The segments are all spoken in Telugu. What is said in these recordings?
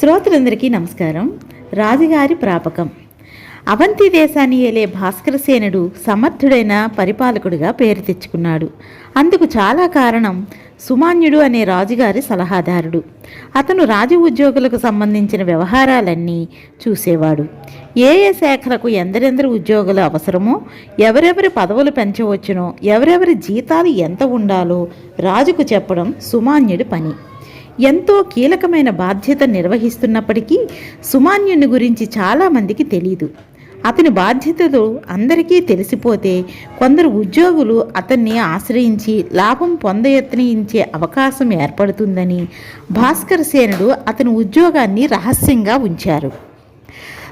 శ్రోతలందరికీ నమస్కారం. రాజుగారి ప్రాపకం. అవంతి దేశాన్ని ఏలే భాస్కరసేనుడు సమర్థుడైన పరిపాలకుడిగా పేరు తెచ్చుకున్నాడు. అందుకు చాలా కారణం సుమాన్యుడు అనే రాజుగారి సలహాదారుడు. అతను రాజు ఉద్యోగులకు సంబంధించిన వ్యవహారాలన్నీ చూసేవాడు. ఏ ఏ శాఖలకు ఎందరెందరు ఉద్యోగులు అవసరమో ఎవరెవరి పదవులు పెంచవచ్చునో ఎవరెవరి జీతాలు ఎంత ఉండాలో రాజుకు చెప్పడం సుమాన్యుడి పని. ఎంతో కీలకమైన బాధ్యత నిర్వహిస్తున్నప్పటికీ సుమాన్యుని గురించి చాలామందికి తెలియదు అతని బాధ్యతలు అందరికీ తెలిసిపోతే కొందరు ఉద్యోగులు అతన్ని ఆశ్రయించి లాభం పొందయత్నించే అవకాశం ఏర్పడుతుందని భాస్కర్ సేనుడు అతని ఉద్యోగాన్ని రహస్యంగా ఉంచారు.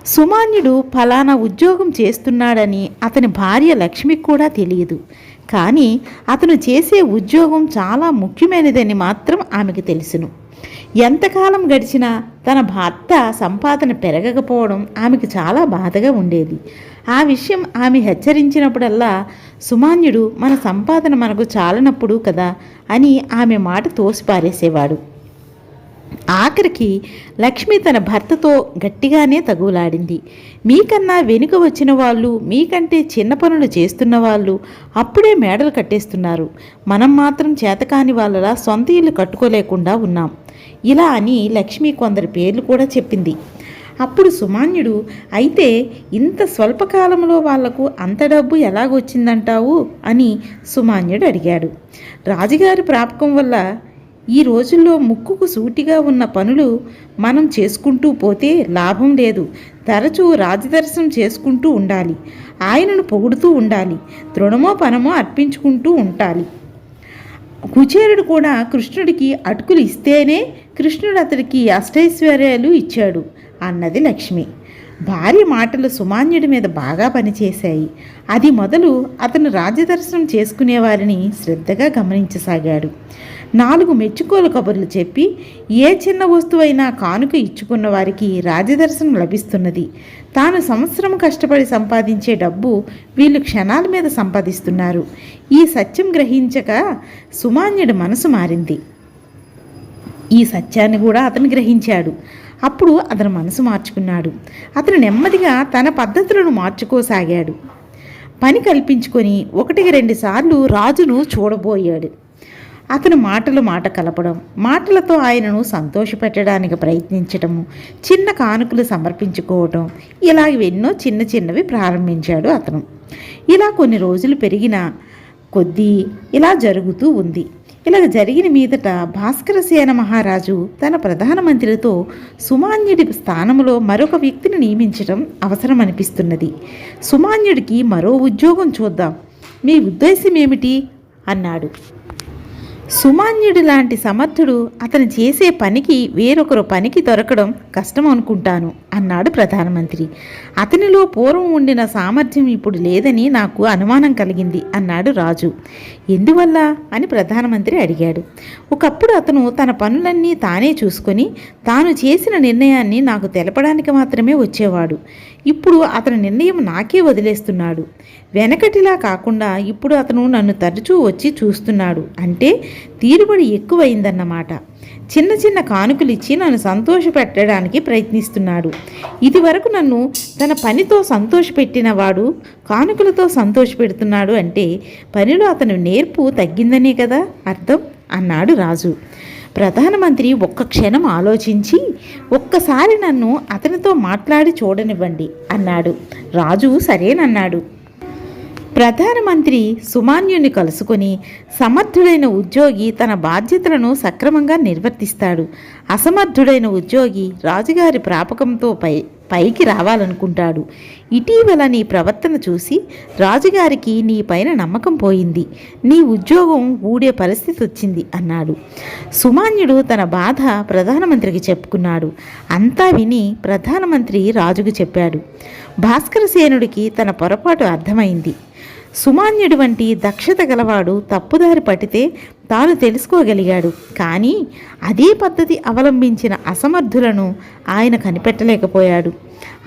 సుమాన్యుడు ఫలానా ఉద్యోగం చేస్తున్నాడని అతని భార్య లక్ష్మికి కూడా తెలియదు. కానీ అతను చేసే ఉద్యోగం చాలా ముఖ్యమైనదని మాత్రం ఆమెకు తెలుసును. ఎంతకాలం గడిచినా తన భర్త సంపాదన పెరగకపోవడం ఆమెకు చాలా బాధగా ఉండేది. ఆ విషయం ఆమె హెచ్చరించినప్పుడల్లా సుమాన్యుడు మన సంపాదన మనకు చాలనప్పుడు కదా అని ఆమె మాట తోసిపారేసేవాడు. ఆఖరికి లక్ష్మి తన భర్తతో గట్టిగానే తగులాడింది. మీకన్నా వెనుక వచ్చిన వాళ్ళు మీకంటే చిన్న పనులు చేస్తున్న వాళ్ళు అప్పుడే మేడలు కట్టేస్తున్నారు. మనం మాత్రం చేతకాని వాళ్ళలా సొంత ఇల్లు కట్టుకోలేకుండా ఉన్నాం. ఇలా అని లక్ష్మి కొందరి పేర్లు కూడా చెప్పింది. అప్పుడు సుమాన్యుడు అయితే ఇంత స్వల్పకాలంలో వాళ్ళకు అంత డబ్బు ఎలాగొచ్చిందంటావు? అని సుమాన్యుడు అడిగాడు. రాజుగారి ప్రాపకం వల్ల ఈ రోజుల్లో ముక్కుకు సూటిగా ఉన్న పనులు మనం చేసుకుంటూ పోతే లాభం లేదు. తరచూ రాజదర్శనం చేసుకుంటూ ఉండాలి. ఆయనను పొగుడుతూ ఉండాలి. తృణమో పనమో అర్పించుకుంటూ ఉండాలి కుచేరుడు కూడా కృష్ణుడికి అటుకులు ఇస్తేనే కృష్ణుడు అతడికి అష్టైశ్వర్యాలు ఇచ్చాడు అన్నది లక్ష్మి. భార్య మాటలు సుమాన్యుడి మీద బాగా పనిచేశాయి. అది మొదలు అతను రాజదర్శనం చేసుకునేవారిని శ్రద్ధగా గమనించసాగాడు. నాలుగు మెచ్చుకోలు కబుర్లు చెప్పి ఏ చిన్న వస్తువైనా కానుక ఇచ్చుకున్న వారికి రాజదర్శనం లభిస్తున్నది. తాను సంవత్సరం కష్టపడి సంపాదించే డబ్బు వీళ్ళు క్షణాల మీద సంపాదిస్తున్నారు. ఈ సత్యం గ్రహించక సుమాన్యుడి మనసు మారింది. ఈ సత్యాన్ని కూడా అతను గ్రహించాడు. అప్పుడు అతను మనసు మార్చుకున్నాడు. అతను నెమ్మదిగా తన పద్ధతులను మార్చుకోసాగాడు. పని కల్పించుకొని ఒకటికి రెండు సార్లు రాజును చూడబోయాడు. అతను మాటలు మాట కలపడం మాటలతో ఆయనను సంతోషపెట్టడానికి ప్రయత్నించటము చిన్న కానుకలు సమర్పించుకోవటం ఇలా ఎన్నో చిన్న చిన్నవి ప్రారంభించాడు అతను. ఇలా కొన్ని రోజులు పెరిగిన కొద్దీ ఇలా జరుగుతూ ఉంది. ఇలా జరిగిన మీదట భాస్కరసేన మహారాజు తన ప్రధానమంత్రితో సుమాన్యుడి స్థానంలో మరొక వ్యక్తిని నియమించడం అవసరం అనిపిస్తున్నది సుమాన్యుడికి మరో ఉద్యోగం చూద్దాం. మీ ఉద్దేశం ఏమిటి అన్నాడు. సుమాన్యుడు లాంటి సమర్థుడు అతను చేసే పనికి వేరొకరు పనికి దొరకడం కష్టం అనుకుంటాను అన్నాడు ప్రధానమంత్రి. అతనిలో పూర్వం ఉండిన సామర్థ్యం ఇప్పుడు లేదని నాకు అనుమానం కలిగింది అన్నాడు రాజు. ఎందువల్ల? అని ప్రధానమంత్రి అడిగాడు. ఒకప్పుడు అతను తన పనులన్నీ తానే చూసుకొని తాను చేసిన నిర్ణయాన్ని నాకు తెలపడానికి మాత్రమే వచ్చేవాడు. ఇప్పుడు అతని నిర్ణయం నాకే వదిలేస్తున్నాడు. వెనకటిలా కాకుండా ఇప్పుడు అతను నన్ను తరచూ వచ్చి చూస్తున్నాడు. అంటే తీరుబడి ఎక్కువైందన్నమాట. చిన్న చిన్న కానుకలు ఇచ్చి నన్ను సంతోషపెట్టడానికి ప్రయత్నిస్తున్నాడు. ఇది వరకు నన్ను తన పనితో సంతోషపెట్టిన వాడు కానుకలతో సంతోషపెడుతున్నాడు అంటే పనిలో అతని నేర్పు తగ్గిందనే కదా అర్థం? అన్నాడు రాజు. ప్రధానమంత్రి ఒక్క క్షణం ఆలోచించి ఒక్కసారి నన్ను అతనితో మాట్లాడి చూడనివ్వండి అన్నాడు. రాజు సరేనన్నాడు. ప్రధానమంత్రి సుమాన్యుని కలుసుకొని సమర్థుడైన ఉద్యోగి తన బాధ్యతలను సక్రమంగా నిర్వర్తిస్తాడు. అసమర్థుడైన ఉద్యోగి రాజుగారి ప్రాపకంతో పై పైకి రావాలనుకుంటాడు. ఇటీవల నీ ప్రవర్తన చూసి రాజుగారికి నీ పైన నమ్మకం పోయింది. నీ ఉద్యోగం ఊడే పరిస్థితి వచ్చింది అన్నాడు. సుమాన్యుడు తన బాధ ప్రధానమంత్రికి చెప్పుకున్నాడు. అంతా విని ప్రధానమంత్రి రాజుకు చెప్పాడు. భాస్కరసేనుడికి తన పొరపాటు అర్థమైంది. సుమాన్యుడు వంటి దక్షత గలవాడు తప్పుదారి పట్టితే తాను తెలుసుకోగలిగాడు. కానీ అదే పద్ధతి అవలంబించిన అసమర్థులను ఆయన కనిపెట్టలేకపోయాడు.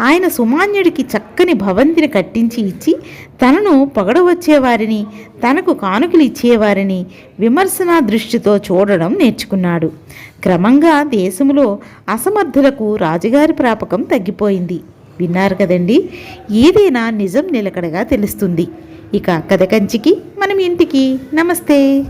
ఆయన సుమాన్యుడికి చక్కని భవంతిని కట్టించి ఇచ్చి తనను పొగడవచ్చేవారిని తనకు కానుకలు ఇచ్చేవారిని విమర్శనా దృష్టితో చూడడం నేర్చుకున్నాడు. క్రమంగా దేశంలో అసమర్థులకు రాజుగారి ప్రాపకం తగ్గిపోయింది. విన్నారు కదండి? ఏదైనా నిజం నిలకడగా తెలుస్తుంది. ఇక కథ కంచికి మనం ఇంటికి. నమస్తే.